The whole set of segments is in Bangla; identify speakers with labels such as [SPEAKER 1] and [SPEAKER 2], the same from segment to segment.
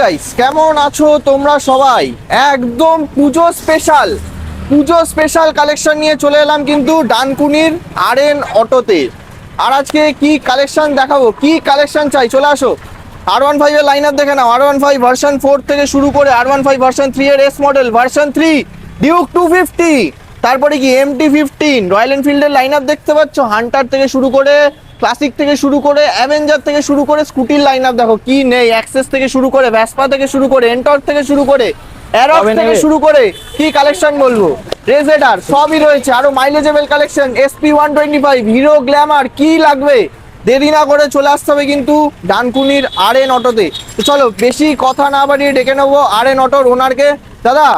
[SPEAKER 1] গাইস কেমন আছো তোমরা সবাই? একদম পুজো স্পেশাল পুজো স্পেশাল কালেকশন নিয়ে চলে এলাম কিন্তু ডানকুনির আর এন অটোতে। আর আজকে কি কালেকশন দেখাবো? কি কালেকশন চাই? চলে আসো। আর ওয়ান ফাইভের লাইন আপ দেখে নাও। R one five version four থেকে শুরু করে R one five version three এর S model version three Duke two fifty তারপরে কি এম টি ফিফটিন রয়্যাল এনফিল্ডের লাইন আপ দেখতে পাচ্ছ? হান্টার থেকে শুরু করে ক্লাসিক থেকে শুরু করে অ্যাভেঞ্জার থেকে শুরু করে স্কুটির লাইন আপ দেখো কি নেই? অ্যাক্সেস থেকে শুরু করে ভ্যাসপা থেকে শুরু করে এন্টর থেকে শুরু করে অ্যারক্স থেকে শুরু করে কি কালেকশন বলব? রেজেডার সবই রয়েছে। আরও মাইলেজেবল collection S P one twenty five Hero Glamour কি লাগবে? দেরি না করে চলে আসতে হবে কিন্তু ডানকুনির আর এন অটোতে তো। চলো বেশি কথা না বাড়িয়ে ডেকে নেব আর এন অটোর ওনারকে দাদা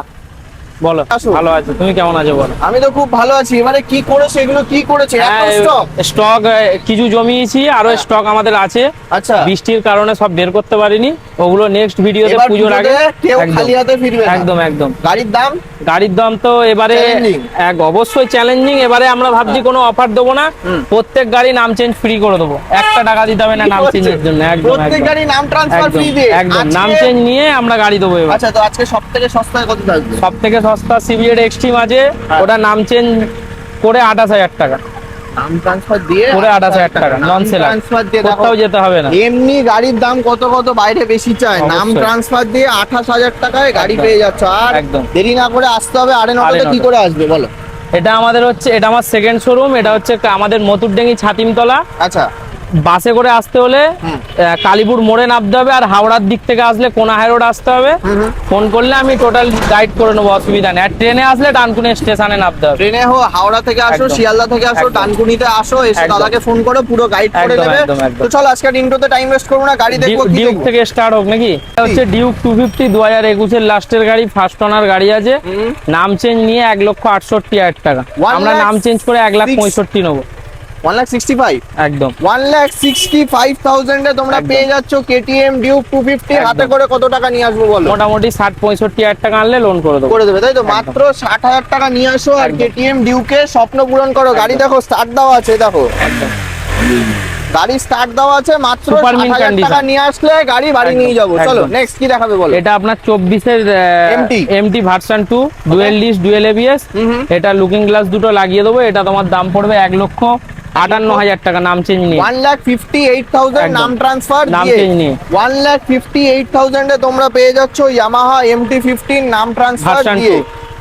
[SPEAKER 2] বলো ভালো আছো তুমি কেমন আছো বলো?
[SPEAKER 1] আমি তো খুব ভালো আছি এবারে কি করেছে এগুলো কি করেছে?
[SPEAKER 2] হ্যাঁ? স্টক কিছু জমিয়েছি আরও
[SPEAKER 1] হ্যাঁ।
[SPEAKER 2] স্টক আমাদের আছে।
[SPEAKER 1] আচ্ছা।
[SPEAKER 2] বৃষ্টির কারণে সব বের করতে পারিনি ওগুলো নেক্সট ভিডিওতে পুজোর আগে।
[SPEAKER 1] খালি হাতে ফিরবে
[SPEAKER 2] একদম একদম।
[SPEAKER 1] গাড়ির দাম?
[SPEAKER 2] গাড়ির দাম তো এবারে এক অবশ্যই চ্যালেঞ্জিং এবারে আমরা ভাবছি কোনো অফার দেবো না। প্রত্যেক গাড়ি নাম চেঞ্জ ফ্রি করে দেবো। একটা টাকা দিতে হবে না নাম চেঞ্জের জন্য। একদম
[SPEAKER 1] প্রত্যেক গাড়ি নাম ট্রান্সফার ফ্রি দিয়ে।
[SPEAKER 2] একদম। নাম চেঞ্জ নিয়ে আমরা গাড়ি দেবো এবার।
[SPEAKER 1] আচ্ছা তো আজকে সব থেকে সস্তায় কত থাকবে?
[SPEAKER 2] সব থেকে সস্তা সিবিএড এক্সট্রিম আছে
[SPEAKER 1] হ্যাঁ।
[SPEAKER 2] ওটা নাম চেঞ্জ করে আঠাশ হাজার টাকা।
[SPEAKER 1] নাম ট্রান্সফার দিয়ে
[SPEAKER 2] করে আঠাশ হাজার টাকা নন সেলার
[SPEAKER 1] ট্রান্সফার দিয়ে
[SPEAKER 2] কোথাও যেতে হবে না।
[SPEAKER 1] এমনি গাড়ির দাম কত কত বাইরে বেশি চায়। নাম ট্রান্সফার দিয়ে আঠাশ হাজার টাকায় গাড়ি পেয়ে যাচ্ছে। আর
[SPEAKER 2] একদম।
[SPEAKER 1] দেরি না করে আসতে হবে আরে নটাতে কি করে আসবে বলো?
[SPEAKER 2] এটা আমাদের হচ্ছে এটা আমার সেকেন্ড শোরুম এটা হচ্ছে আমাদের মতুরডেঙ্গি ছাতিমতলা।
[SPEAKER 1] আচ্ছা।
[SPEAKER 2] বাসে করে আসতে হলে কালীপুর মোড়ে নামতে হবে আর হাওড়ার দিক থেকে আসলে কোনা হাই রোড আসতে হবে। ফোন করলে আমি টোটাল গাইড করে নেব অসুবিধা নেই। আর ট্রেনে আসলে ডানকুনি স্টেশনে নামতে হবে।
[SPEAKER 1] ট্রেনে হো হাওড়া থেকে আসো শিয়ালদা থেকে আসো। ডানকুনিতে আসো এসে দাদাকে ফোন করো পুরো গাইড করে
[SPEAKER 2] একদম।
[SPEAKER 1] তো চলো আজকে ইন্টোতে টাইম ওয়েস্ট করব না গাড়ি দেখব কি
[SPEAKER 2] ডিউক থেকে স্টার্ট হোক নাকি? এটা হচ্ছে ডিউক টু ফিফটি দু হাজার একুশের লাস্টের গাড়ি ফার্স্ট ওনার গাড়ি আছে। নাম চেঞ্জ নিয়ে এক লক্ষ আটষট্টি হাজার টাকা। আমরা নাম চেঞ্জ করে এক লাখ পঁয়ষট্টি নেব।
[SPEAKER 1] ওয়ান লাখ সিক্সটি ফাইভ
[SPEAKER 2] একদম।
[SPEAKER 1] ওয়ান লাখ সিক্সটি ফাইভ থাউজেন্ডে তোমরা পেয়ে যাচ্ছ কেটিএম ডিউক টু ফিফটি হাতে করে কত টাকা নিয়ে আসব বলো?
[SPEAKER 2] মোটামুটি ষাট পঁয়ষট্টি হাজার টাকা আনলে লোন করে দেবো।
[SPEAKER 1] করে দেবে তাই তো? মাত্র ষাট হাজার টাকা নিয়ে আসো আর। কেটিএম ডিউকে স্বপ্ন পূরণ করো। গাড়ি দেখো স্টার্ট দেওয়া আছে দেখো। গাড়ি স্টার্ট দেওয়া আছে মাত্র টাকা নিয়ে আসলে গাড়ি বাড়ি নিয়ে যাব। চলো নেক্সট কি দেখাবে বলো?
[SPEAKER 2] এটা আপনার চব্বিশের M T version two dual disc dual A B S. এটা লুকিং গ্লাস দুটো লাগিয়ে দেবো। এটা তোমার দাম পড়বে এক লক্ষ আটান্ন হাজার টাকা নাম চেঞ্জ নিয়ে
[SPEAKER 1] one lakh fifty eight thousand নাম ট্রান্সফার
[SPEAKER 2] নাম নিয়ে।
[SPEAKER 1] ওয়ান লাখ ফিফটি এইট থাউজেন্ডে তোমরা পেয়ে যাচ্ছ ইয়ামাহা এমটি ফিফটিন নাম ট্রান্সফার দিয়ে।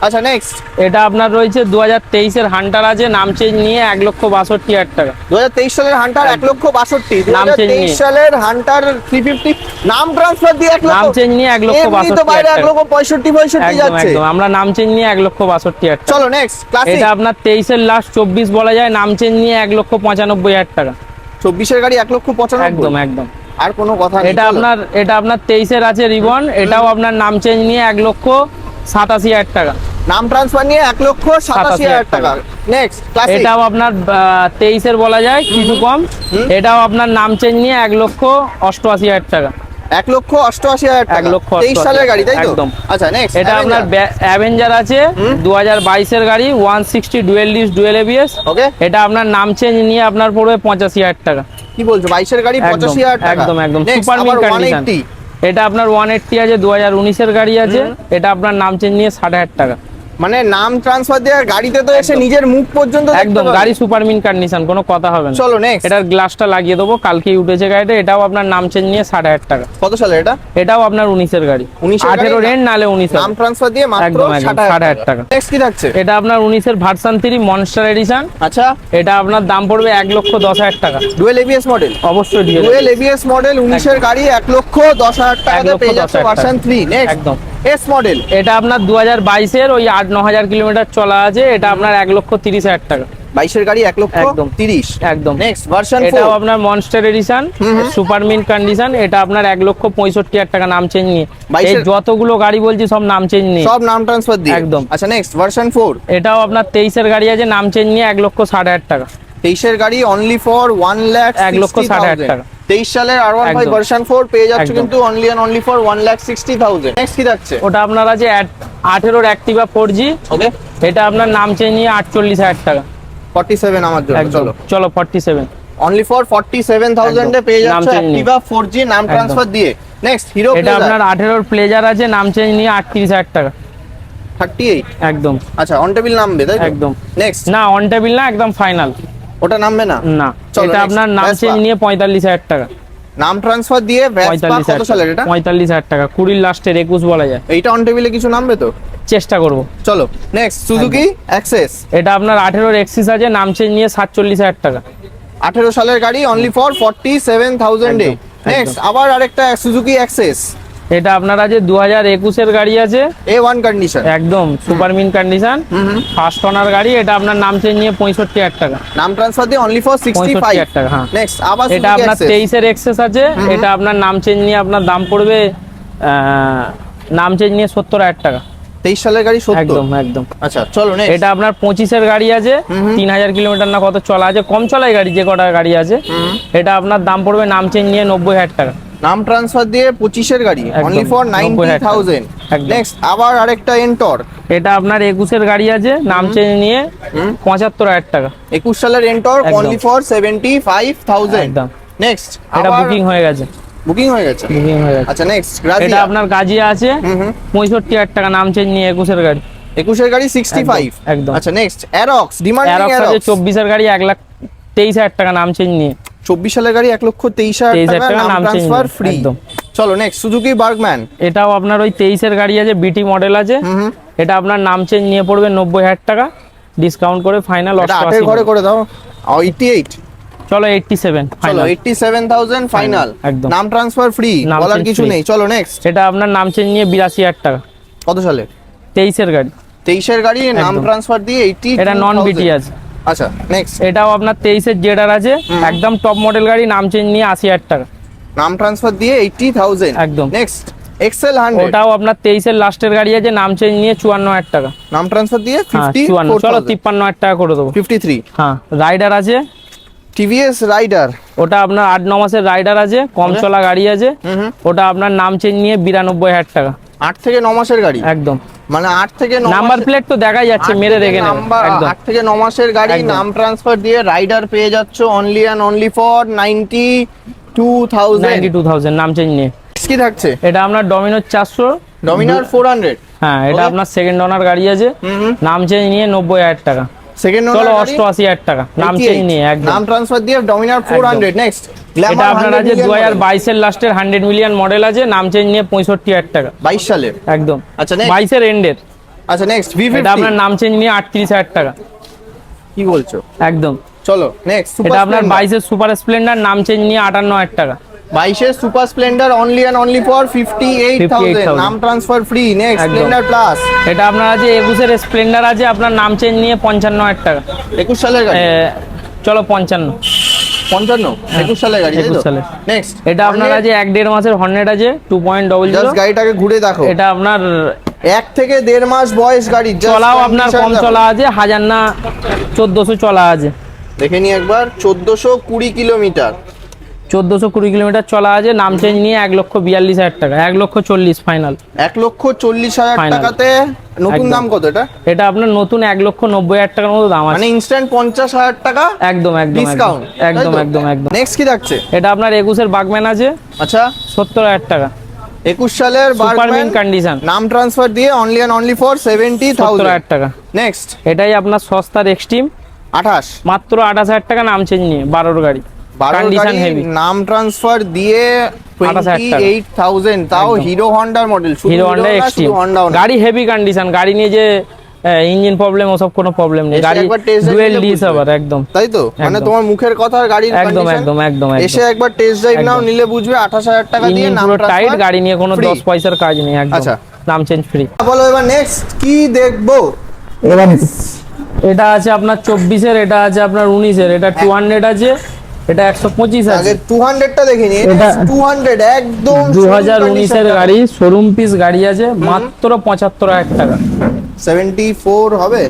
[SPEAKER 1] আচ্ছা নেক্সট
[SPEAKER 2] এটা আপনার রয়েছে দু হাজার তেইশের হান্টার আছে নাম চেঞ্জ নিয়ে এক লক্ষ বাষট্টি হাজার টাকা।
[SPEAKER 1] দু হাজার তেইশ সালের হান্টার এক লক্ষ বাষট্টি
[SPEAKER 2] নাম নিয়ে।
[SPEAKER 1] সালের হান্টার থ্রি ফিফটি নাম ট্রান্সফার দিয়ে এক
[SPEAKER 2] নাম চেঞ্জ নিয়ে এক লক্ষ বাষট্টি
[SPEAKER 1] বাইরে এক লক্ষ পঁয়ষট্টি পঁয়ষট্টি
[SPEAKER 2] একদম
[SPEAKER 1] যাচ্ছে।
[SPEAKER 2] আমরা নাম চেঞ্জ নিয়ে এক লক্ষ বাষট্টি হাজার টাকা।
[SPEAKER 1] চলো নেক্সট ক্লাসিক
[SPEAKER 2] এটা আপনার তেইশের লাস্ট চব্বিশ বলা যায় নাম চেঞ্জ নিয়ে এক লক্ষ পঁচানব্বই হাজার টাকা।
[SPEAKER 1] চব্বিশের গাড়ি এক লক্ষ পঁচানব্বই।
[SPEAKER 2] একদম একদম।
[SPEAKER 1] আর কোনো কথা
[SPEAKER 2] এটা আপনার এটা আপনার তেইশের আছে রিবন এটাও আপনার নাম চেঞ্জ নিয়ে এক লক্ষ সাতাশি হাজার টাকা।
[SPEAKER 1] নাম ট্রান্সফার নিয়ে এক লক্ষ সাতাশি হাজার টাকা। নেক্সট
[SPEAKER 2] এটাও আপনার তেইশের বলা যায় কিছু কম। এটাও আপনার নাম চেঞ্জ নিয়ে এক লক্ষ অষ্টআশি হাজার টাকা।
[SPEAKER 1] এক লক্ষ অষ্টআশি হাজার টাকা।
[SPEAKER 2] এক লক্ষ
[SPEAKER 1] তেইশ সালের গাড়ি তাই
[SPEAKER 2] একদম।
[SPEAKER 1] আচ্ছা নেক্সট
[SPEAKER 2] এটা আপনার অ্যাভেঞ্জার আছে দু হাজার বাইশের গাড়ি one sixty dual disc dual A B S
[SPEAKER 1] okay
[SPEAKER 2] এটা আপনার নাম চেঞ্জ নিয়ে আপনার পড়বে পঁচাশি হাজার টাকা।
[SPEAKER 1] কি বলছো বাইশের গাড়ি পঁচাশি হাজার
[SPEAKER 2] একদম একদম। সুপার
[SPEAKER 1] 180
[SPEAKER 2] কন্ডিশন এটা আপনার ওয়ান এইটটি আছে দু হাজার উনিশের গাড়ি আছে। এটা আপনার নাম চেঞ্জ নিয়ে ষাট হাজার টাকা।
[SPEAKER 1] মানে নাম ট্রান্সফার দেওয়ার গাড়িতে তো এসে নিজের মুখ পর্যন্ত
[SPEAKER 2] একদম গাড়ি সুপার মিন কন্ডিশন কোনো কথা হবে না।
[SPEAKER 1] চলো নেক্সট
[SPEAKER 2] এটার গ্লাসটা লাগিয়ে দেবো কালকেই উঠেছে গাড়িটা এটাও আপনার নাম চেঞ্জ নিয়ে সাড়ে হাজার টাকা।
[SPEAKER 1] কত সালে এটা?
[SPEAKER 2] এটাও আপনার উনিশের গাড়ি।
[SPEAKER 1] উনিশ
[SPEAKER 2] আঠেরো রেন্ট নালে উনিশের।
[SPEAKER 1] নাম ট্রান্সফার দিয়ে মাত্র
[SPEAKER 2] একদম, 60,000
[SPEAKER 1] হাজার
[SPEAKER 2] টাকা।
[SPEAKER 1] টাকা। নেক্সট কি থাকছে?
[SPEAKER 2] এটা আপনার উনিশের ভার্সান থ্রি মনস্টার এডিশন
[SPEAKER 1] আচ্ছা।
[SPEAKER 2] এটা আপনার দাম পড়বে এক লক্ষ দশ হাজার টাকা।
[SPEAKER 1] Dual A B S model
[SPEAKER 2] অবশ্যই।
[SPEAKER 1] Dual A B S model উনিশের গাড়ি এক লক্ষ দশ হাজার
[SPEAKER 2] লক্ষ
[SPEAKER 1] পেয়ে যাচ্ছে ভার্সন থ্রি নেক্সট
[SPEAKER 2] একদম।
[SPEAKER 1] এস মডেল
[SPEAKER 2] এটা আপনার দু হাজার বাইশের ওই আট ন হাজার কিলোমিটার চলা আছে। এটা আপনার এক লক্ষ তিরিশ হাজার টাকা।
[SPEAKER 1] বাইশের গাড়ি এক লক্ষ
[SPEAKER 2] একদম।
[SPEAKER 1] তিরিশ।
[SPEAKER 2] একদম।
[SPEAKER 1] নেক্সট ভার্সন
[SPEAKER 2] এটাও আপনার monster edition. Super mint condition এটা আপনার এক লক্ষ পঁয়ষট্টি হাজার টাকা নাম চেঞ্জ নিয়ে। এই যতগুলো গাড়ি বলছি সব নাম চেঞ্জ নিয়ে।
[SPEAKER 1] সব নাম ট্রান্সফার দিয়ে।
[SPEAKER 2] একদম।
[SPEAKER 1] আচ্ছা নেক্সট ভার্সন ফোর
[SPEAKER 2] এটাও আপনার তেইশের গাড়ি আছে নাম চেঞ্জ নিয়ে এক লক্ষ ষাট হাজার টাকা।
[SPEAKER 1] তেইশের গাড়ি অনলি ফর ওয়ান লাখ
[SPEAKER 2] এক লক্ষ ষাট হাজার টাকা।
[SPEAKER 1] তেইশ সালের R one five version four পেয়ে যাচ্ছে কিন্তু only and only for one lakh sixty thousand next কি থাকছে?
[SPEAKER 2] ওটা আপনার আছে আঠেরোর অ্যাক্টিভা ফোর জি
[SPEAKER 1] ওকে
[SPEAKER 2] এটা আপনার নাম চেঞ্জ নিয়ে আটচল্লিশ হাজার টাকা।
[SPEAKER 1] ফর্টি সেভেন আমার জন্য চলো।
[SPEAKER 2] চলো forty seven
[SPEAKER 1] only for forty seven থাউজেন্ডে। পেয়ে যাচ্ছে। অ্যাক্টিভা ফোর জি নাম ট্রান্সফার দিয়ে। নেক্সট হিরো
[SPEAKER 2] এটা আপনার আঠেরোর প্লেজার আছে নাম চেঞ্জ নিয়ে আটত্রিশ হাজার টাকা।
[SPEAKER 1] থার্টি এইট
[SPEAKER 2] একদম।
[SPEAKER 1] আচ্ছা অন টেবিল নামবে তাই
[SPEAKER 2] একদম।
[SPEAKER 1] নেক্সট
[SPEAKER 2] না অন টেবিল না একদম ফাইনাল
[SPEAKER 1] ওটা নামবে না?
[SPEAKER 2] না এটা আপনার নাম চেঞ্জ নিয়ে পঁয়তাল্লিশ হাজার টাকা।
[SPEAKER 1] নাম ট্রান্সফার দিয়ে
[SPEAKER 2] পঁয়তাল্লিশ
[SPEAKER 1] কত
[SPEAKER 2] হাজার
[SPEAKER 1] সালের এটা?
[SPEAKER 2] পঁয়তাল্লিশ হাজার টাকা কুড়ির লাস্টের একুশ বলা যায়।
[SPEAKER 1] এইটা অন টেবিলে কিছু নামবে তো?
[SPEAKER 2] চেষ্টা করব।
[SPEAKER 1] চলো নেক্সট সুজুকি অ্যাক্সেস
[SPEAKER 2] এটা আপনার আঠেরোর এক্সিস আছে নাম চেঞ্জ নিয়ে সাতচল্লিশ হাজার টাকা।
[SPEAKER 1] আঠেরো সালের গাড়ি অনলি ফর ফর্টি সেভেন থাউজেন্ডে নেক্সট আবার আরেকটা সুজুকি অ্যাক্সেস
[SPEAKER 2] এটা আপনার আছে দু হাজার একুশের গাড়ি আছে।
[SPEAKER 1] এ ওয়ান কন্ডিশন
[SPEAKER 2] একদম super mint condition first owner গাড়ি এটা আপনার নাম চেঞ্জ নিয়ে পঁয়ষট্টি হাজার টাকা।
[SPEAKER 1] নাম ট্রান্সফার দিয়ে অনলি ফর সিক্সটি ফাইভ
[SPEAKER 2] টাকা হ্যাঁ।
[SPEAKER 1] নেক্সট আবার
[SPEAKER 2] এটা আপনার তেইশের এক্সেস আছে। এটা আপনার নাম চেঞ্জ নিয়ে আপনার দাম পড়বে নাম চেঞ্জ নিয়ে সত্তর হাজার টাকা।
[SPEAKER 1] তেইশ সালের গাড়ি
[SPEAKER 2] একদম একদম।
[SPEAKER 1] আচ্ছা চলো
[SPEAKER 2] এটা আপনার পঁচিশের গাড়ি আছে। তিন হাজার কিলোমিটার না কত চলা আছে কম চলাই গাড়ি যে কটা গাড়ি আছে। এটা আপনার দাম পড়বে নাম চেঞ্জ নিয়ে নব্বই হাজার টাকা।
[SPEAKER 1] নাম ট্রান্সফার দিয়ে পঁচিশের গাড়ি only for ninety
[SPEAKER 2] 90,000
[SPEAKER 1] thousand next আবার আরেকটা এন্টর
[SPEAKER 2] এটা আপনার একুশের গাড়ি আছে নাম চেঞ্জ নিয়ে পঁচাত্তর হাজার টাকা।
[SPEAKER 1] একুশ সালের Ntorq. Only for seventy five thousand next
[SPEAKER 2] এটা বুকিং হয়ে গেছে।
[SPEAKER 1] বুকিং হয়ে গেছে।
[SPEAKER 2] বুকিং হয়ে গেছে।
[SPEAKER 1] আচ্ছা নেক্সট
[SPEAKER 2] এটা আপনার গাজিয়া আছে পঁয়ষট্টি হাজার টাকা নাম চেঞ্জ নিয়ে একুশের গাড়ি।
[SPEAKER 1] একুশের গাড়ি সিক্সটি ফাইভ
[SPEAKER 2] একদম।
[SPEAKER 1] আচ্ছা নেক্সট অ্যারক্স ডিমান্ডিং
[SPEAKER 2] অ্যারক্স আছে চব্বিশের গাড়ি এক লাখ তেইশ হাজার টাকা নাম চেঞ্জ নিয়ে।
[SPEAKER 1] চব্বিশ সালের গাড়ি এক লক্ষ তেইশ হাজার টাকা নাম ট্রান্সফার ফ্রি চলো নেক্সট সুজুকি বার্গম্যান
[SPEAKER 2] এটাও আপনার ওই তেইশের গাড়ি আছে বিটি মডেল আছে। এটা আপনার নাম চেঞ্জ নিয়ে পড়বে নব্বই হাজার টাকা। ডিসকাউন্ট করে ফাইনাল
[SPEAKER 1] আটের ঘরে করে দাও। এইটি এইট
[SPEAKER 2] চলো এইটটি সেভেন
[SPEAKER 1] চলো
[SPEAKER 2] final
[SPEAKER 1] eighty seven thousand final
[SPEAKER 2] একদম।
[SPEAKER 1] নাম ট্রান্সফার ফ্রি বলার কিছু নেই। চলো নেক্সট
[SPEAKER 2] এটা আপনার নাম চেঞ্জ নিয়ে বিরাশি হাজার টাকা।
[SPEAKER 1] কত সালে?
[SPEAKER 2] তেইশের গাড়ি।
[SPEAKER 1] তেইশের গাড়ি নাম ট্রান্সফার দিয়ে এইটি
[SPEAKER 2] এটা নন বিটি আছে।
[SPEAKER 1] আচ্ছা নেক্সট
[SPEAKER 2] এটাও আপনার তেইশের জেডার আছে। একদম টপ মডেল গাড়ি নাম চেঞ্জ নিয়ে আশি হাজার টাকা।
[SPEAKER 1] নাম ট্রান্সফার দিয়ে এইটি থাউজেন্ড
[SPEAKER 2] একদম।
[SPEAKER 1] নেক্সট এক্সেল হান্ড্রেড
[SPEAKER 2] ওটাও আপনার তেইশের লাস্টের গাড়ি আছে নাম চেঞ্জ নিয়ে চুয়ান্ন হাজার টাকা।
[SPEAKER 1] নাম ট্রান্সফার দিয়ে
[SPEAKER 2] হ্যাঁ
[SPEAKER 1] ফিফটি
[SPEAKER 2] চুয়ান্ন। চলো তিপ্পান্ন হাজার টাকা করে দেবো।
[SPEAKER 1] ফিফটি থ্রি
[SPEAKER 2] হ্যাঁ রাইডার আছে।
[SPEAKER 1] টিভিএস রাইডার
[SPEAKER 2] ওটা আপনার আট ন মাসের রাইডার আছে কম চলা গাড়ি আছে। ওটা আপনার নাম চেঞ্জ নিয়ে বিরানব্বই হাজার টাকা।
[SPEAKER 1] আট থেকে ন মাসের গাড়ি?
[SPEAKER 2] একদম।
[SPEAKER 1] মানে আট থেকে
[SPEAKER 2] নাম্বার প্লেট তো দেখাই যাচ্ছে মেরে দেখে একদম।
[SPEAKER 1] আট থেকে ন মাসের গাড়ি নাম ট্রান্সফার দিয়ে রাইডার পেয়ে যাচ্ছ only and only for ninety two thousand
[SPEAKER 2] two thousand নাম চেঞ্জ নিয়ে।
[SPEAKER 1] কি থাকছে?
[SPEAKER 2] এটা আপনার ডমিনোর চারশো।
[SPEAKER 1] ডমিনার ফোর হান্ড্রেড
[SPEAKER 2] হ্যাঁ এটা আপনার সেকেন্ড ওনার গাড়ি আছে। নাম চেঞ্জ নিয়ে নব্বই হাজার টাকা।
[SPEAKER 1] সেকেন্ড
[SPEAKER 2] চলো অষ্টআশি হাজার টাকা। নাম চেঞ্জ নিয়ে একদম।
[SPEAKER 1] নাম ট্রান্সফার দিয়ে ডমিনার ফোর হান্ড্রেড নেক্সট
[SPEAKER 2] এটা আপনার আছে দু হাজার বাইশের লাস্টের হান্ড্রেড মিলিয়ন মডেল আছে নাম চেঞ্জ নিয়ে পঁয়ষট্টি হাজার টাকা।
[SPEAKER 1] বাইশ সালের?
[SPEAKER 2] একদম।
[SPEAKER 1] আচ্ছা নেক্সট
[SPEAKER 2] বাইশের এন্ডের
[SPEAKER 1] আচ্ছা নেক্সট ভি
[SPEAKER 2] এটা আপনার নাম চেঞ্জ নিয়ে আটত্রিশ হাজার টাকা।
[SPEAKER 1] কি বলছো?
[SPEAKER 2] একদম।
[SPEAKER 1] চলো নেক্সট
[SPEAKER 2] এটা আপনার বাইশের সুপার স্প্লেন্ডার নাম চেঞ্জ নিয়ে আটান্ন হাজার টাকা।
[SPEAKER 1] বাইশের super Splendor only and only for fifty eight thousand
[SPEAKER 2] 58,000
[SPEAKER 1] নাম transfer free next Splendor plus
[SPEAKER 2] এটা আপনার আছে একুশের স্প্লেন্ডার আছে আপনার নাম চেঞ্জ নিয়ে পঞ্চান্ন হাজার টাকা।
[SPEAKER 1] একুশ সালের গাড়ি?
[SPEAKER 2] চলো পঞ্চান্ন।
[SPEAKER 1] পঞ্চান্ন? একুশ সালের গাড়ি
[SPEAKER 2] হ্যাঁ, একুশ সালের।
[SPEAKER 1] নেক্সট
[SPEAKER 2] এটা আপনার আছে এক দেড় মাসের হর্নেট আছে টু পয়েন্ট ডবল
[SPEAKER 1] জাস্ট গাড়িটাকে ঘুরে দেখো।
[SPEAKER 2] এটা আপনার
[SPEAKER 1] এক থেকে দেড় মাস বয়স গাড়ি
[SPEAKER 2] চলাও আপনার কম চলা আছে হাজার না চোদ্দোশো চলা আছে।
[SPEAKER 1] দেখে নি একবার চোদ্দশো কুড়ি কিলোমিটার।
[SPEAKER 2] চোদ্দোশো কুড়ি কিলোমিটার চলা আছে নাম চেঞ্জ নিয়ে এক লক্ষ বিয়াল্লিশ হাজার টাকা এক লক্ষ চল্লিশ ফাইনাল
[SPEAKER 1] এক লক্ষ চল্লিশ হাজার. টাকাতে নতুন দাম কত এটা?
[SPEAKER 2] এটা আপনার নতুন এক লক্ষ নব্বই হাজার টাকার মতো দাম
[SPEAKER 1] মানে
[SPEAKER 2] আছে
[SPEAKER 1] ইনস্ট্যান্ট পঞ্চাশ হাজার টাকা?
[SPEAKER 2] একদম একদম
[SPEAKER 1] ডিসকাউন্ট
[SPEAKER 2] একদম একদম একদম।
[SPEAKER 1] নেক্সট কি থাকছে?
[SPEAKER 2] এটা আপনার একুশের বাগম্যান আছে।
[SPEAKER 1] আচ্ছা।
[SPEAKER 2] সত্তর হাজার টাকা।
[SPEAKER 1] একুশ সালের
[SPEAKER 2] সুপার কন্ডিশন
[SPEAKER 1] নাম ট্রান্সফার দিয়ে only and only for seventy thousand
[SPEAKER 2] হাজার টাকা।
[SPEAKER 1] নেক্সট
[SPEAKER 2] এটাই আপনার সস্তার এক্সট্রিম
[SPEAKER 1] আঠাশ।
[SPEAKER 2] মাত্র আঠাশ হাজার টাকা নাম চেঞ্জ নিয়ে বারোর গাড়ি। কন্ডিশন হেভি
[SPEAKER 1] নাম ট্রান্সফার দিয়ে
[SPEAKER 2] 28,000
[SPEAKER 1] এইট থাউজেন্ড তাও Hero হন্ডার model
[SPEAKER 2] Hero Honda Xtreme
[SPEAKER 1] Honda
[SPEAKER 2] গাড়ি হেভি কন্ডিশন গাড়ি নিয়ে যে ইঞ্জিন প্রবলেম ওসব কোনো প্রবলেম নেই। গাড়ি ডুয়েল ডিস আবার একদম।
[SPEAKER 1] তাই তো? মানে তোমার মুখের কথা আর গাড়ির
[SPEAKER 2] একদম একদম একদম
[SPEAKER 1] এসে একবার টেস্ট ড্রাইভ নাও নিলে বুঝবে আঠাশ হাজার টাকা দিয়ে নাম
[SPEAKER 2] পুরো টাইট গাড়ি নিয়ে কোনো
[SPEAKER 1] free।
[SPEAKER 2] দশ পয়সার কাজ নেই একদম।
[SPEAKER 1] আচ্ছা।
[SPEAKER 2] নাম চেঞ্জ ফ্রি
[SPEAKER 1] বলো এবার নেক্সট কি দেখব?
[SPEAKER 2] এবার এটা আছে আপনার চব্বিশের এটা আছে আপনার উনিশের এটা টু হান্ড্রেড আছে। এটা একশো পঁচিশ
[SPEAKER 1] আগে
[SPEAKER 2] আছে
[SPEAKER 1] টু দেখে হান্ড্রেড একদম
[SPEAKER 2] গাড়ি শোরুম পিস গাড়ি আছে মাত্র পঁচাত্তর হাজার টাকা।
[SPEAKER 1] সেভেন্টি ফোর হবে।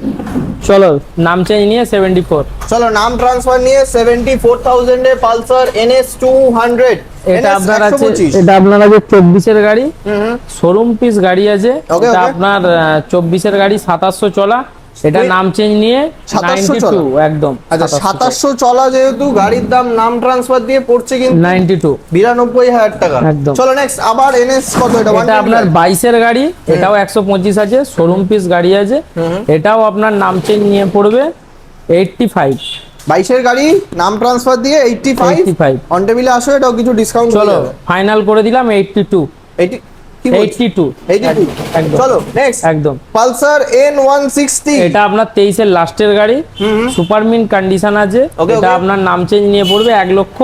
[SPEAKER 2] চলো নাম চেঞ্জ নিয়ে সেভেন্টি ফোর
[SPEAKER 1] চলো নাম ট্রান্সফার নিয়ে সেভেন্টি ফোর থাউজেন্ড এ Pulsar N S two hundred
[SPEAKER 2] এটা আপনার আছে এটা আপনার আছে চব্বিশের গাড়ি। শোরুম পিস গাড়ি আছে এটা. আপনার চব্বিশের গাড়ি সাতাশশো চলা। এটা নাম চেঞ্জ নিয়ে
[SPEAKER 1] 2700
[SPEAKER 2] নাইনটি টু একদম
[SPEAKER 1] আচ্ছা সাতাশশো চলা। যেহেতু গাড়ির দাম নাম ট্রান্সফার দিয়ে পড়ছে কিন্তু
[SPEAKER 2] নাইনটি টু
[SPEAKER 1] বিরানব্বই হাজার টাকা।
[SPEAKER 2] একদম।
[SPEAKER 1] চলো নেক্সট আবার এনএস কত এটা?
[SPEAKER 2] এটা আপনার বাইশের গাড়ি এটাও একশো পঁচিশ আছে শোরুম পিস গাড়ি আছে। এটাও আপনার নাম চেঞ্জ নিয়ে পড়বে এইটটি ফাইভ
[SPEAKER 1] বাইশের গাড়ি নাম ট্রান্সফার দিয়ে এইটটি ফাইভ
[SPEAKER 2] 85
[SPEAKER 1] অন টেবিলে আসো এটাও কিছু ডিসকাউন্ট
[SPEAKER 2] চলো ফাইনাল করে দিলাম এইটটি টু
[SPEAKER 1] এইটি কি বলছো?
[SPEAKER 2] এইটটি টু
[SPEAKER 1] এইটি
[SPEAKER 2] একদম।
[SPEAKER 1] চলো নেক্সট
[SPEAKER 2] একদম।
[SPEAKER 1] পালসার
[SPEAKER 2] এটা আপনার লাস্টের গাড়ি। সুপার মিন কন্ডিশন আছে। এটা আপনার নাম চেঞ্জ নিয়ে পড়বে লক্ষ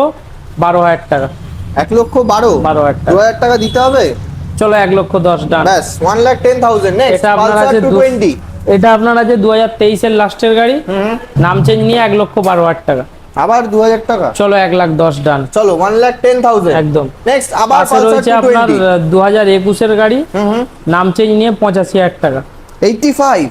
[SPEAKER 2] বারো হাজার টাকা।
[SPEAKER 1] লক্ষ বারো?
[SPEAKER 2] বারো হাজার
[SPEAKER 1] দু
[SPEAKER 2] টাকা
[SPEAKER 1] দিতে হবে?
[SPEAKER 2] চলো লক্ষ ডান
[SPEAKER 1] ব্যাস লাখ নেক্সট
[SPEAKER 2] এটা আপনার আছে এটা আপনার আছে লাস্টের গাড়ি। নাম চেঞ্জ নিয়ে এক লক্ষ বারো হাজার টাকা।
[SPEAKER 1] আবার দু হাজার টাকা?
[SPEAKER 2] চলো এক লাখ দশ ডান।
[SPEAKER 1] চলো ওয়ান লাখ টেন থাউজেন্ড
[SPEAKER 2] একদম।
[SPEAKER 1] নেক্সট আবার
[SPEAKER 2] রয়েছে আপনার
[SPEAKER 1] টোয়েন্টি
[SPEAKER 2] দু হাজার একুশের গাড়ি। নাম চেঞ্জ নিয়ে পঁচাশি হাজার টাকা।
[SPEAKER 1] এইটটি ফাইভ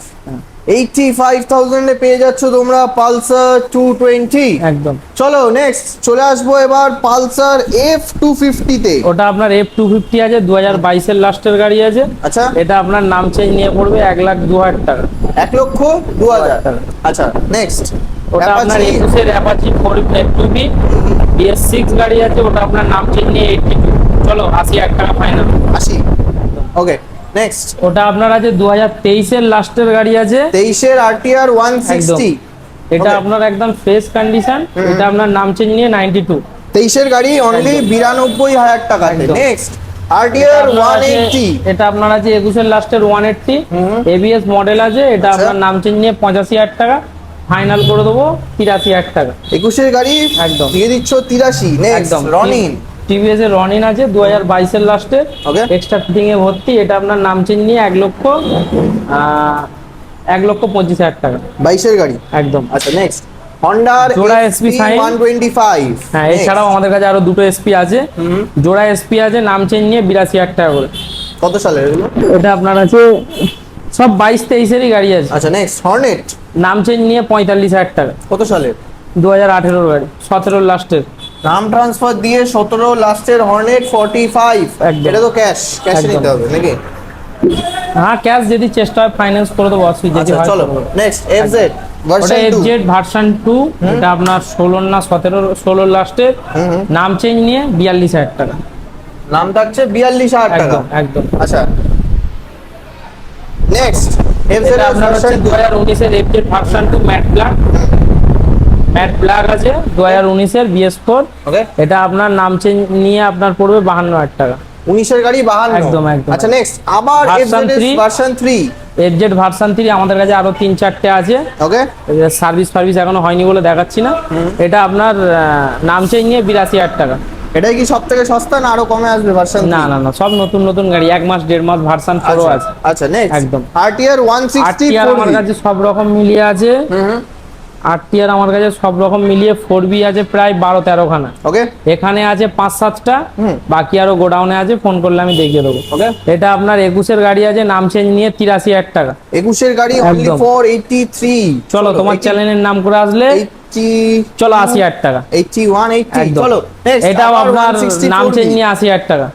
[SPEAKER 1] এইটটি ফাইভ থাউজেন্ডে পেয়ে যাচ্ছ তোমরা পালসার টু টোয়েন্টি
[SPEAKER 2] একদম।
[SPEAKER 1] চলো নেক্সট চলে আসব এবার পালসার এফ টু ফিফটিতে
[SPEAKER 2] ওটা আপনার এফ টু ফিফটি আছে দু হাজার বাইশের লাস্টের গাড়ি আছে।
[SPEAKER 1] আচ্ছা।
[SPEAKER 2] এটা আপনার নাম চেঞ্জ নিয়ে পড়বে এক লাখ দু হাজার টাকা।
[SPEAKER 1] এক লক্ষ দু হাজার
[SPEAKER 2] টাকা।
[SPEAKER 1] আচ্ছা নেক্সট
[SPEAKER 2] ওটা আপনার একুশের অ্যাপাচি ফোর বিএস সিক্স গাড়ি আছে ওটা আপনার নাম এইটটি টু চলো আশি টাকা ফাইনাল
[SPEAKER 1] আশি ওকে নেক্সট
[SPEAKER 2] ওটা আপনার আছে দু হাজার তেইশের লাস্টের গাড়ি আছে।
[SPEAKER 1] তেইশের আরটিআর ওয়ান সিক্সটি
[SPEAKER 2] এটা আপনার একদম ফ্রেশ কন্ডিশন এটা আপনার নাম চেঞ্জ নিয়ে নাইনটি টু
[SPEAKER 1] তেইশের গাড়ি অনলি বিরানব্বই হাজার। নেক্সট আরটিআর এইটটি
[SPEAKER 2] এটা আপনার আছে লাস্টের এবিএস মডেল আছে এটা
[SPEAKER 1] আচ্ছা।
[SPEAKER 2] আপনার নাম চেঞ্জ নিয়ে পঁচাশি হাজার টাকা। ফাইনাল করে দেবো তিরাশি হাজার টাকা।
[SPEAKER 1] একুশের গাড়ি
[SPEAKER 2] একদম।
[SPEAKER 1] দিয়ে দিচ্ছ তিরাশি
[SPEAKER 2] একদম।
[SPEAKER 1] রনিন।
[SPEAKER 2] টিভিএস এর রনিন আছে দু হাজার বাইশের লাস্টে. এক্সট্রা ফিটিং এ ভর্তি এটা আপনার নাম চেঞ্জ নিয়ে এক লক্ষ এক লক্ষ পঁচিশ হাজার টাকা।
[SPEAKER 1] বাইশের গাড়ি।
[SPEAKER 2] একদম।
[SPEAKER 1] আচ্ছা নেক্সট হন্ডার
[SPEAKER 2] জোড়া হ্যাঁ এছাড়াও আমাদের কাছে আরও দুটো এসপি আছে। জোড়া এসপি আছে নাম চেঞ্জ নিয়ে বিরাশি হাজার টাকা করে।
[SPEAKER 1] কত সালের এগুলো?
[SPEAKER 2] এটা আপনার আছে সব বাইশ তেইশেরই গাড়ি আছে।
[SPEAKER 1] আচ্ছা নেক্সট হর্নেট
[SPEAKER 2] নাম চেঞ্জ নিয়ে পঁয়তাল্লিশ হাজার টাকা।
[SPEAKER 1] কত সালের
[SPEAKER 2] দু হাজার আঠেরোর গাড়ি সতেরোর লাস্টের
[SPEAKER 1] নাম ট্রান্সফার দিয়ে সতেরো লাস্টের হর্নেট ফর্টি ফাইভ। এটা তো ক্যাশ ক্যাশ নিতে হবে নাকি?
[SPEAKER 2] হ্যাঁ ক্যাশ যদি চেষ্টা হয় ফাইন্যান্স করে দেবো অসুবিধা যদি
[SPEAKER 1] আচ্ছা
[SPEAKER 2] হয়
[SPEAKER 1] চলো। নেক্সট এফ জেড
[SPEAKER 2] ওটা
[SPEAKER 1] version
[SPEAKER 2] F
[SPEAKER 1] two
[SPEAKER 2] Z version two এটা আপনার ষোলোর না সতেরো ষোলোর লাস্টে নাম চেঞ্জ নিয়ে বিয়াল্লিশ হাজার টাকা।
[SPEAKER 1] নাম থাকছে বিয়াল্লিশ হাজার টাকা।
[SPEAKER 2] একদম একদম।
[SPEAKER 1] আচ্ছা। নেক্সট এফ জেড
[SPEAKER 2] এটা আপনার হচ্ছে
[SPEAKER 1] ভার্সন
[SPEAKER 2] দু হাজার উনিশের F Z version two matte black. Matte black আছে
[SPEAKER 1] ওকে
[SPEAKER 2] এটা আপনার নাম চেঞ্জ নিয়ে আপনার পড়বে বাহান্ন হাজার টাকা।
[SPEAKER 1] উনিশের গাড়ি বাহান্ন।
[SPEAKER 2] একদম, একদম।
[SPEAKER 1] আচ্ছা নেক্সট আবার। ভার্সন থ্রি
[SPEAKER 2] আমাদের কাছে আরও তিন চারটে আছে।
[SPEAKER 1] ওকে
[SPEAKER 2] সার্ভিস ফার্ভিস এখনও হয়নি বলে দেখাচ্ছি না। এটা আপনার নাম চেঞ্জ নিয়ে বিরাশি হাজার টাকা।
[SPEAKER 1] এটাই কি সব থেকে সস্তা না আরও কমে আসবে ভার্সন
[SPEAKER 2] না না না সব নতুন নতুন গাড়ি এক মাস দেড় মাস ভার্সন ফোরও আছে।
[SPEAKER 1] আচ্ছা নেক্সট
[SPEAKER 2] একদম।
[SPEAKER 1] R T R one
[SPEAKER 2] R
[SPEAKER 1] sixty
[SPEAKER 2] T R আমার কাছে সব রকম মিলিয়ে আছে। আরটিআর আমার কাছে সব রকম মিলিয়ে ফোর বি আছে প্রায় বারো তেরো খানা।
[SPEAKER 1] ওকে
[SPEAKER 2] এখানে আছে পাঁচ সাতটা। বাকি আরও গোডাউনে আছে ফোন করলে আমি দেখিয়ে দেবো।
[SPEAKER 1] ওকে
[SPEAKER 2] এটা আপনার একুশের গাড়ি আছে নাম চেঞ্জ নিয়ে তিরাশি হাজার টাকা।
[SPEAKER 1] একুশের গাড়ি
[SPEAKER 2] চলো তোমার চ্যানেলের নাম করে আসলে।
[SPEAKER 1] এইটি
[SPEAKER 2] চলো আশি হাজার টাকা।
[SPEAKER 1] এইটি ওয়ান এইটি চলো
[SPEAKER 2] এটাও আপনার নাম চেঞ্জ নিয়ে। আশি হাজার টাকা।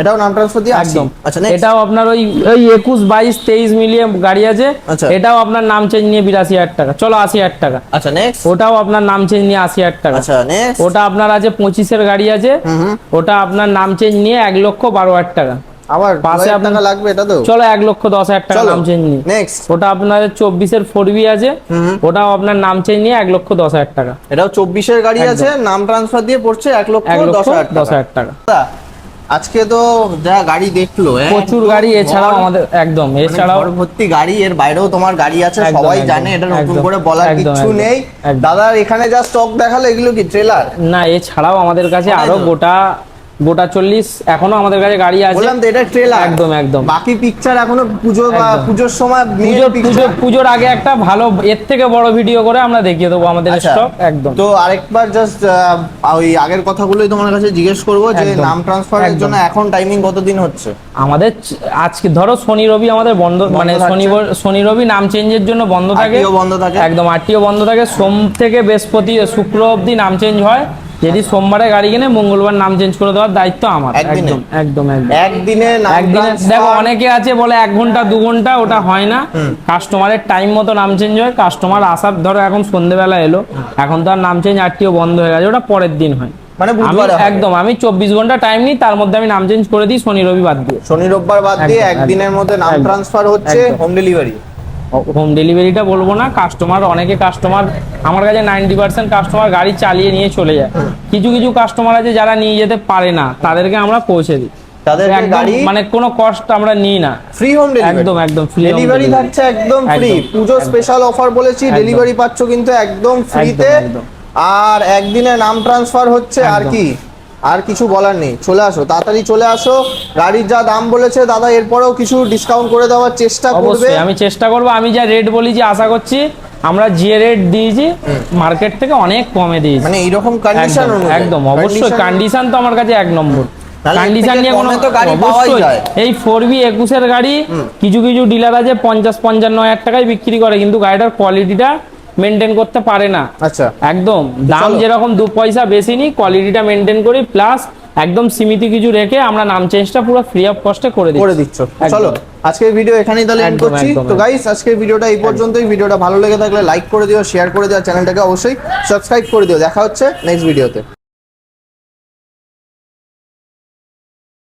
[SPEAKER 1] এটাও নাম ট্রান্সফার দিয়ে
[SPEAKER 2] একদম।
[SPEAKER 1] আচ্ছা
[SPEAKER 2] এটাও আপনার ওই ওই একুশ বাইশ তেইশ মিলিয়ে গাড়ি আছে।
[SPEAKER 1] আচ্ছা।
[SPEAKER 2] এটাও আপনার নাম চেঞ্জ নিয়ে বিরাশি হাজার টাকা। চলো আশি হাজার টাকা।
[SPEAKER 1] আচ্ছা নেক্সট
[SPEAKER 2] ওটাও আপনার নাম চেঞ্জ নিয়ে আশি হাজার টাকা।
[SPEAKER 1] আচ্ছা নেক্সট
[SPEAKER 2] ওটা আপনার আছে পঁচিশের গাড়ি আছে। ওটা আপনার নাম চেঞ্জ নিয়ে এক লক্ষ বারো হাজার টাকা।
[SPEAKER 1] আবার
[SPEAKER 2] পাশে
[SPEAKER 1] টাকা লাগবে এটা তো?
[SPEAKER 2] চলো এক লক্ষ দশ হাজার টাকা নাম চেঞ্জ নিয়ে
[SPEAKER 1] নেক্সট
[SPEAKER 2] ওটা আপনার চব্বিশের ফোর বি আছে। ওটাও আপনার নাম চেঞ্জ নিয়ে এক লক্ষ দশ হাজার টাকা।
[SPEAKER 1] এটাও চব্বিশের গাড়ি আছে নাম ট্রান্সফার দিয়ে পড়ছে এক লক্ষ দশ হাজার
[SPEAKER 2] দশ
[SPEAKER 1] টাকা
[SPEAKER 2] হাজার টাকা।
[SPEAKER 1] আজকে তো যা গাড়ি দেখল
[SPEAKER 2] প্রচুর গাড়ি এছাড়াও আমাদের একদম এছাড়াও
[SPEAKER 1] ঘর ভর্তি গাড়ি এর বাইরেও তোমার গাড়ি আছে সবাই জানে এটা নতুন করে বলার কিছু নেই। দাদার এখানে যা স্টক দেখাল এগুলো কি ট্রেলার
[SPEAKER 2] না এছাড়াও আমাদের কাছে
[SPEAKER 1] আরও
[SPEAKER 2] গোটা গোটা চল্লিশ এখনও আমাদের কাছে গাড়ি আছে।
[SPEAKER 1] বললাম তো এটা ট্রেলার
[SPEAKER 2] একদম, একদম।
[SPEAKER 1] বাকি পিকচার এখনও পুজো বা পুজোর সময়
[SPEAKER 2] পুজোর পুজো পুজোর আগে একটা ভালো এর থেকে বড় ভিডিও করে আমরা দেখিয়ে দেবো আমাদের
[SPEAKER 1] আচ্ছা।
[SPEAKER 2] স্টক একদম।
[SPEAKER 1] তো আরেকবার জাস্ট ওই আগের কথাগুলোই তোমার কাছে জিজ্ঞেস করব যে নাম ট্রান্সফারের। জন্য এখন টাইমিং কতদিন হচ্ছে?
[SPEAKER 2] আমাদের আজকে ধরো শনি রবি আমাদের বন্ধ মানে শনি শনি রবি নাম চেঞ্জের জন্য বন্ধ থাকে।
[SPEAKER 1] বন্ধ থাকে।
[SPEAKER 2] একদম আরটিও বন্ধ থাকে। সোম থেকে বৃহস্পতি শুক্র অবধি নাম চেঞ্জ হয়। যদি সোমবারে গাড়ি কিনে মঙ্গলবার নাম চেঞ্জ করে দেওয়ার দায়িত্ব আমার। একদম একদম
[SPEAKER 1] একদিনে
[SPEAKER 2] একদিনে দেখো অনেকে আছে বলে এক ঘণ্টা দু ঘণ্টা ওটা হয় না। কাস্টমারের টাইম মতো নাম চেঞ্জ হয় কাস্টমার আসার ধরো এখন সন্ধ্যেবেলা এলো এখন তো আর নাম চেঞ্জ আরটিও বন্ধ হয়ে গেছে ওটা পরের দিন হয়।
[SPEAKER 1] মানে
[SPEAKER 2] একদম আমি চব্বিশ ঘণ্টা টাইম নিই তার মধ্যে আমি নাম চেঞ্জ করে দিই শনি রবি বাদ দিয়ে।
[SPEAKER 1] শনি রোববার বাদ দিয়ে একদিনের মধ্যে নাম ট্রান্সফার হচ্ছে হোম ডেলিভারি
[SPEAKER 2] হোম ডেলিভারিটা বলব না কাস্টমার অনেকে কাস্টমার আমার কাছে নাইনটি পার্সেন্ট কাস্টমার গাড়ি চালিয়ে নিয়ে চলে যায়। কিছু কিছু কাস্টমার আছে যারা নিয়ে যেতে পারে না তাদেরকে আমরা পৌঁছে দিই। একদম
[SPEAKER 1] গাড়ি
[SPEAKER 2] মানে কোনো কষ্ট আমরা নিই না।
[SPEAKER 1] ফ্রি হোম ডেলিভারি
[SPEAKER 2] একদম, একদম home
[SPEAKER 1] ডেলিভারি থাকছে একদম ফ্রি পুজো স্পেশাল অফার বলেছি ডেলিভারি পাচ্ছ কিন্তু একদম ফ্রিতে আর একদিনে নাম ট্রান্সফার হচ্ছে আর কি? আর কিছু বলার নেই। চলে আসো তাড়াতাড়ি চলে আসো। গাড়ির যা দাম বলেছে দাদা এরপরেও কিছু ডিসকাউন্ট করে দেওয়ার চেষ্টা করবে।
[SPEAKER 2] অবশ্যই আমি চেষ্টা করব। আমি যা রেট বলি যে আশা করছি আমরা যে রেট দিয়েছি মার্কেট থেকে অনেক কমে দিয়েছি।
[SPEAKER 1] মানে এইরকম কন্ডিশন
[SPEAKER 2] একদম, অবশ্যই। কন্ডিশন তো আমার কাছে এক নম্বর। কন্ডিশন নিয়ে কোনো
[SPEAKER 1] তো গাড়ি পাওয়াই যায়।
[SPEAKER 2] এই গাড়ি কিছু কিছু ডিলার আছে পঞ্চাশ পঞ্চান্ন হাজার টাকায় বিক্রি করে কিন্তু গাড়িটার কোয়ালিটিটা মেনটেন করতে পারে না।
[SPEAKER 1] আচ্ছা।
[SPEAKER 2] একদম দাম যেরকম দু পয়সা বেশি নি কোয়ালিটিটা মেনটেন করি প্লাস একদম সীমিত কিছু রেখে আমরা নাম চেঞ্জটা পুরো ফ্রি অফ কস্টে করে দিই
[SPEAKER 1] করে দিচ্ছ। চলো আজকের ভিডিও এখানেই তাহলে এন্ড করছি। তো। গাইস আজকের ভিডিওটা এই পর্যন্তই। ভিডিওটা ভালো লেগে থাকলে লাইক করে দিও শেয়ার করে দিও চ্যানেলটাকে অবশ্যই সাবস্ক্রাইব করে দিও। দেখা হচ্ছে নেক্সট ভিডিওতে